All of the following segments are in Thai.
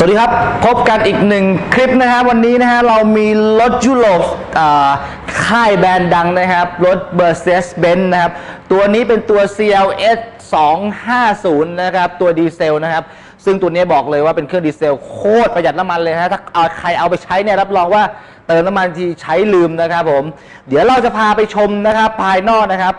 สวัสดีครับ พบกันอีกหนึ่งคลิปนะฮะวันนี้นะฮะเรามีรถยุโรปค่ายแบรนด์ดังนะครับ รถ Mercedes-Benz นะครับ ตัวนี้เป็นตัว CLS 250 นะครับ ตัวดีเซลนะครับ ซึ่งตัวนี้บอกเลยว่าเป็นเครื่องดีเซลโคตรประหยัดน้ำมันเลยนะถ้าเอาใครเอาไปใช้เนี่ยรับรองว่าเติมน้ำมันทีใช้ลืมนะครับผม เดี๋ยวเราจะพาไปชมนะครับภายนอกนะครับ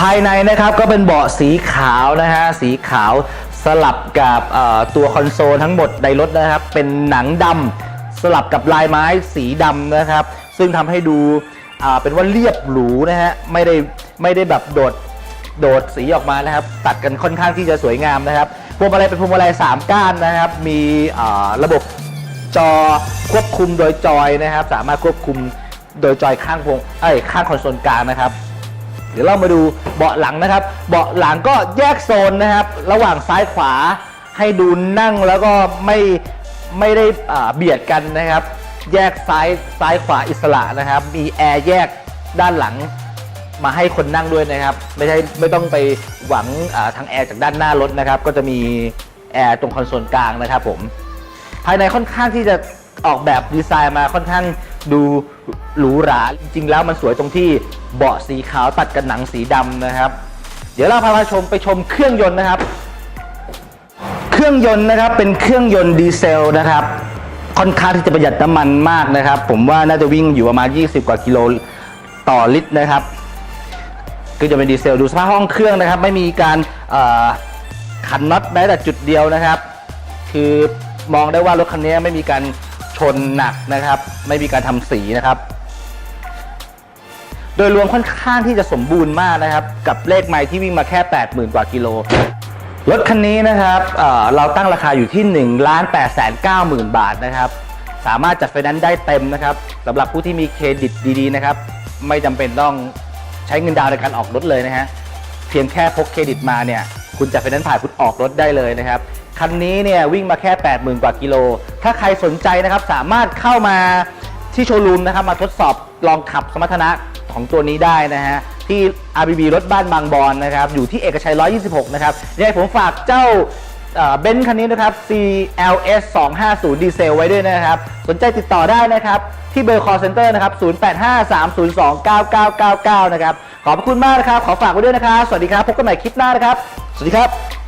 ภายในนะครับก็เป็นเบาะสีขาวนะฮะสีขาวสลับกับตัวคอนโซลทั้งหมดในรถนะครับ เป็นหนังดำสลับกับลายไม้สีดำนะครับ ซึ่งทำให้ดูเป็นว่าเรียบหรูนะฮะไม่ได้ไม่ได้แบบโดดโดดสีออกมานะครับ ตัดกันค่อนข้างที่จะสวยงามนะครับพวงมาลัยเป็นพวงมาลัย3 ก้านนะครับ มีระบบจอควบคุมโดยจอยนะครับ สามารถควบคุมโดยจอยข้างพวงเอ้ยข้างคอนโซลกลางนะครับ เดี๋ยวเรามาดูเบาะหลังนะครับ เบาะหลังก็แยกโซนนะครับ ระหว่างซ้ายขวาให้ดูนั่งแล้วก็ไม่ไม่ได้เบียดกันนะครับ แยกซ้ายซ้ายขวาอิสระนะครับ มีแอร์แยกด้านหลังมาให้คนนั่งด้วยนะครับ ไม่ใช่ไม่ต้องไปหวังทางแอร์จากด้านหน้ารถนะครับ ก็จะมีแอร์ตรงคอนโซลกลางนะครับผม ภายในค่อนข้างที่จะออกแบบดีไซน์มาค่อนข้าง ดูหรูหราจริงๆแล้วมันสวยตรงที่เบาะสีขาวตัดกับหนังสีดำนะครับ เดี๋ยวเราพาชมไปชมเครื่องยนต์นะครับ เครื่องยนต์นะครับเป็นเครื่องยนต์ดีเซลนะครับ ค่อนข้างที่จะประหยัดน้ำมันมากนะครับ ผมว่าน่าจะวิ่งอยู่ประมาณ 20 กว่ากิโลต่อลิตรนะครับก็จะเป็นดีเซลดูสภาพห้องเครื่องนะครับ ไม่มีการขันน็อตแม้แต่จุดเดียวนะครับ คือมองได้ว่ารถคันนี้ไม่มีการ ชนหนักนะครับ ไม่มีการทำสีนะครับ โดยรวมค่อนข้างที่จะสมบูรณ์มากนะครับ กับเลขไมล์ที่วิ่งมาแค่ 80,000 กว่ากิโลรถคันนี้นะครับเเราตั้งราคาอยู่ที่1 8 9 0 0 0 0บาทนะครับ สามารถจัดไฟแนนซ์ได้เต็มนะครับสำหรับผู้ที่มีเครดิตดีๆนะครับ ไม่จำเป็นต้องใช้เงินดาวน์ในการออกรถเลยนะฮะ เพียงแค่พกเครดิตมาเนี่ย คุณจัดไฟแนนซ์ผ่านคุณออกรถได้เลยนะครับ คันนี้เนี่ยวิ่งมาแค่ 80,000 กว่ากิโล ถ้าใครสนใจนะครับสามารถเข้ามาที่โชว์รูมนะครับมาทดสอบลองขับสมรรถนะของตัวนี้ได้นะฮะ ที่ RBB รถบ้านบางบอนนะครับ อยู่ที่เอกชัย 126 นะครับยังไงผมฝากเจ้าเบนซ์คันนี้นะครับ CLS 250 ดีเซลไว้ด้วยนะครับ สนใจติดต่อได้นะครับ ที่เบอร์ call center นะครับ 0853029999 นะครับ ขอบคุณมากนะครับ ขอฝากไว้ด้วยนะครับ สวัสดีครับ พบกันใหม่คลิปหน้านะครับ สวัสดีครับ